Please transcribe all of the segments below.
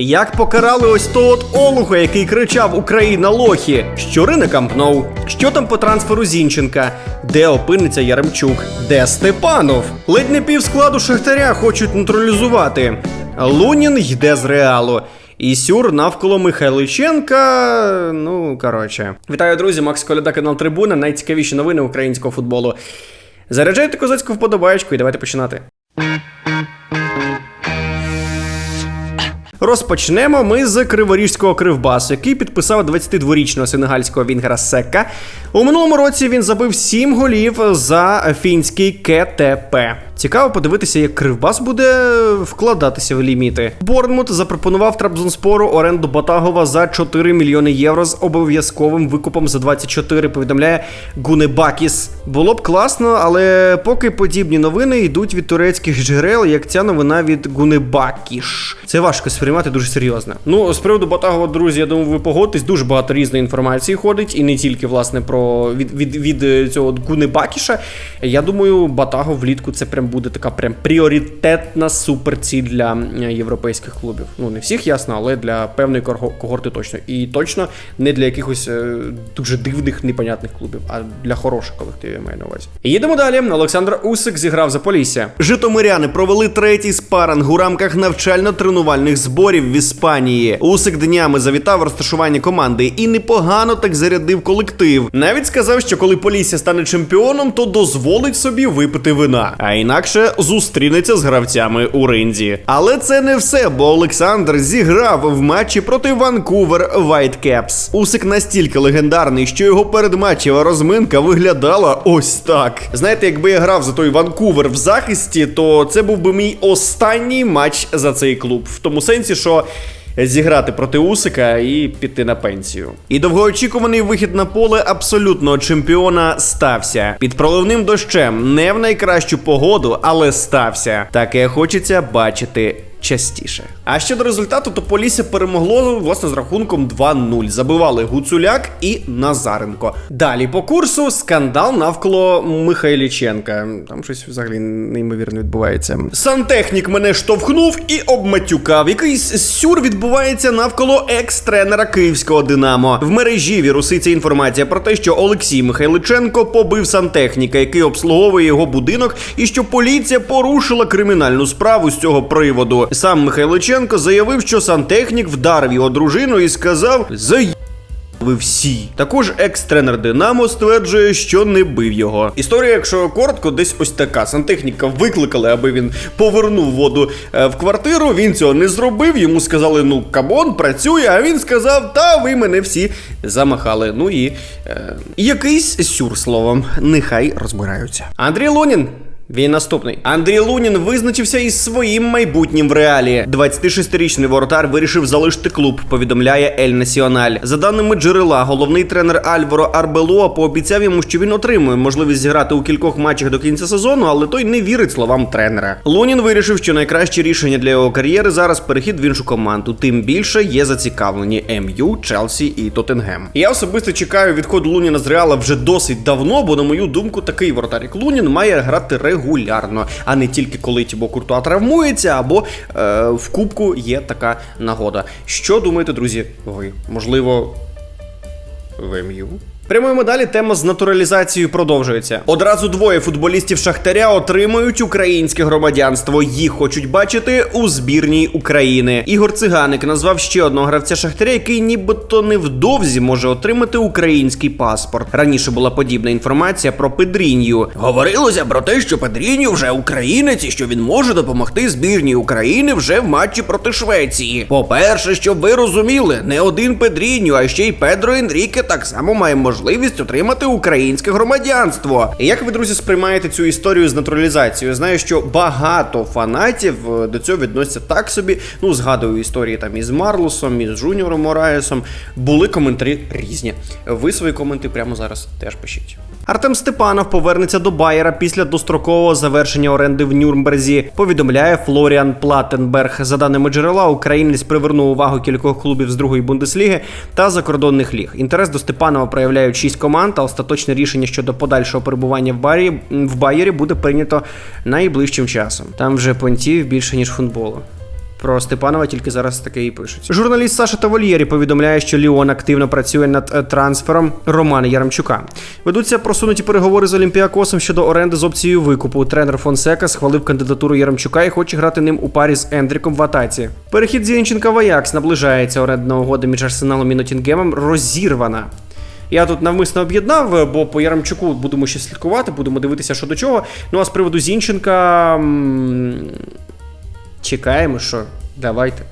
Як покарали ось того от Олуха, який кричав Україна лохі? Щури на Кампноу? Що там по трансферу Зінченка? Де опиниться Яремчук? Де Степанов? Ледь не пів складу Шахтаря хочуть нейтралізувати. Лунін йде з реалу. І сюр навколо Михайличенка. Ну, коротше. Вітаю, друзі, Макс Коляда, канал Трибуна. Найцікавіші новини українського футболу. Заряджайте козацьку вподобаєчку і давайте починати. Розпочнемо ми з криворіжського кривбасу, який підписав 22-річного сенегальського вінгера Сека. У минулому році він забив 7 голів за фінський КТП. Цікаво подивитися, як Кривбас буде вкладатися в ліміти. Борнмут запропонував Трабзонспору оренду Батагова за 4 мільйони євро з обов'язковим викупом за 24, повідомляє Гунебакіс. Було б класно, але поки подібні новини йдуть від турецьких джерел, як ця новина від Гунебакіш. Це важко сприймати дуже серйозно. Ну, з приводу Батагова, друзі, я думаю, ви погодитесь. Дуже багато різної інформації ходить, і не тільки власне про від, від, від е, цього Гунебакіша. Я думаю, Батагов влітку це прям буде така прям пріоритетна суперціль для європейських клубів. Ну не всіх ясно, але для певної когорти точно. І точно не для якихось е, дуже дивних, непонятних клубів, а для хороших колективів я маю на увазі. Їдемо далі. Олександр Усик зіграв за Полісся. Житомиряни провели третій спаринг у рамках навчально-тренувальних зборів в Іспанії. Усик днями завітав розташування команди і непогано так зарядив колектив. Навіть сказав, що коли Полісся стане чемпіоном, то дозволить собі випити вина, а інакше зустрінеться з гравцями у ринзі. Але це не все, бо Олександр зіграв в матчі проти Ванкувер Whitecaps. Усик настільки легендарний, що його передматчева розминка виглядала ось так. Знаєте, якби я грав за той Ванкувер в захисті, то це був би мій останній матч за цей клуб. В тому сенсі, що зіграти проти Усика і піти на пенсію. І довгоочікуваний вихід на поле абсолютного чемпіона стався під проливним дощем, не в найкращу погоду, але стався. Таке хочеться бачити. Частіше. А щодо результату, то Полісся перемогло власне з рахунком 2-0. Забивали Гуцуляк і Назаренко. Далі по курсу скандал навколо Михайліченка. Там щось взагалі неймовірно відбувається. Сантехнік мене штовхнув і обматюкав. Якийсь сюр відбувається навколо екс-тренера київського Динамо. В мережі віруситься інформація про те, що Олексій Михайличенко побив сантехніка, який обслуговує його будинок, і що поліція порушила кримінальну справу з цього приводу. Сам Михайличенко заявив, що сантехнік вдарив його дружину і сказав: «Заї». Ви всі. Також екс-тренер Динамо стверджує, що не бив його. Історія, якщо коротко, десь ось така. Сантехніка викликали, аби він повернув воду е, в квартиру. Він цього не зробив. Йому сказали, ну кабон, працює. А він сказав, та ви мене всі замахали. Ну і е, якийсь сюр словом. Нехай розбираються. Андрій Лунін. Він наступний. Андрій Лунін визначився із своїм майбутнім в реалі. 26-річний воротар вирішив залишити клуб, повідомляє Ель Національ. За даними джерела, головний тренер Альваро Арбелоа пообіцяв йому, що він отримує можливість зіграти у кількох матчах до кінця сезону, але той не вірить словам тренера. Лунін вирішив, що найкраще рішення для його кар'єри зараз перехід в іншу команду. Тим більше є зацікавлені МЮ, Челсі і Тоттенгем. Я особисто чекаю відходу Луніна з реала вже досить давно, бо на мою думку, такий воротар, як Лунін, має грати регулярно, а не тільки коли Тібо Куртуа травмується, або е, в кубку є така нагода. Що думаєте, друзі? Ви можливо в МЮ? Прямуємо далі. Тема з натуралізацією продовжується. Одразу двоє футболістів Шахтаря отримують українське громадянство. Їх хочуть бачити у збірній України. Ігор Циганик назвав ще одного гравця Шахтаря, який нібито невдовзі може отримати український паспорт. Раніше була подібна інформація про Педрінью. Говорилося про те, що Педрінью вже українець і що він може допомогти збірній України вже в матчі проти Швеції. По-перше, щоб ви розуміли, не один Педрінью, а ще й Педро Енріке так само має можливість отримати українське громадянство. Як ви, друзі, сприймаєте цю історію з натуралізацією? Знаю, що багато фанатів е, до цього відносяться так собі. Ну, згадую історії там із Марлосом, із Жуніором Мораєсом. Були коментарі різні. Ви свої коменти прямо зараз теж пишіть. Артем Степанов повернеться до Байера після дострокового завершення оренди в Нюрнберзі. Повідомляє Флоріан Платтенберг. За даними джерела, українець привернув увагу кількох клубів з другої бундесліги та закордонних ліг. Інтерес до Степанова проявляють шість команд, а остаточне рішення щодо подальшого перебування в Барі в Байері буде прийнято найближчим часом. Там вже понтів більше ніж футболу. Про Степанова тільки зараз таке і пишуть. Журналіст Саша Тавольєрі повідомляє, що Ліон активно працює над е, трансфером Романа Яремчука. Ведуться просунуті переговори з Олімпіакосом щодо оренди з опцією викупу. Тренер Фонсека схвалив кандидатуру Яремчука і хоче грати ним у парі з Ендріком в атаці. Перехід Зінченка в Аякс наближається. Орендна угода між Арсеналом і Ноттінгемом розірвана. Я тут навмисно об'єднав, бо по Яремчуку будемо ще слідкувати, будемо дивитися, що до чого. Ну а з приводу Зінченка. Чекаємо, що. Давайте.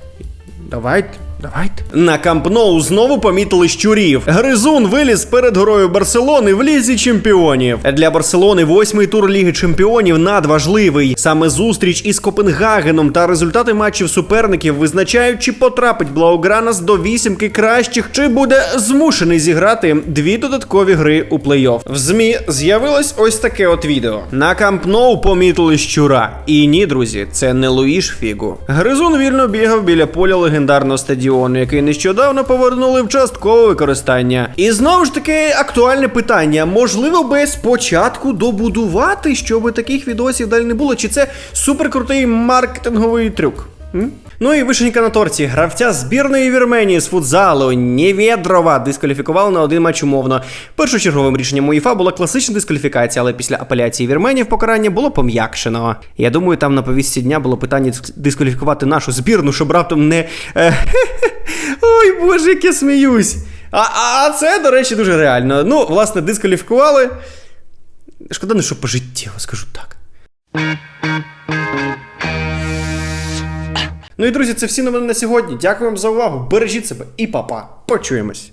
Давайте. Давайте. На Камп Ноу знову помітили щурів. Гризун виліз перед грою Барселони в лізі чемпіонів. Для Барселони восьмий тур Ліги Чемпіонів надважливий. Саме зустріч із Копенгагеном та результати матчів суперників визначають, чи потрапить Блаугранас до вісімки кращих, чи буде змушений зіграти дві додаткові гри у плей-офф. В ЗМІ з'явилось ось таке от відео. На Камп Ноу помітили щура. І ні, друзі, це не Луїш Фігу. Гризун вільно бігав біля поля легендарного стадіону, який нещодавно повернули в часткове використання. І знову ж таки актуальне питання: можливо, би спочатку добудувати, щоб таких відосів далі не було, чи це суперкрутий маркетинговий трюк? Ну і вишенька на торті. Гравця збірної Вірменії з футзалу Нєвєдрова дискваліфікували на один матч умовно. Першочерговим рішенням УЄФА була класична дискваліфікація, але після апеляції вірменів покарання було пом'якшено. Я думаю, там на повістці дня було питання дискваліфікувати нашу збірну, щоб раптом не. е, Ой, боже, як я сміюсь. А це, до речі, дуже реально. Ну, власне, дискваліфікували. Шкода, не що пожиттєво, скажу так. Ну і друзі, це всі новини на сьогодні. Дякую вам за увагу. Бережіть себе і па-па. Почуємось.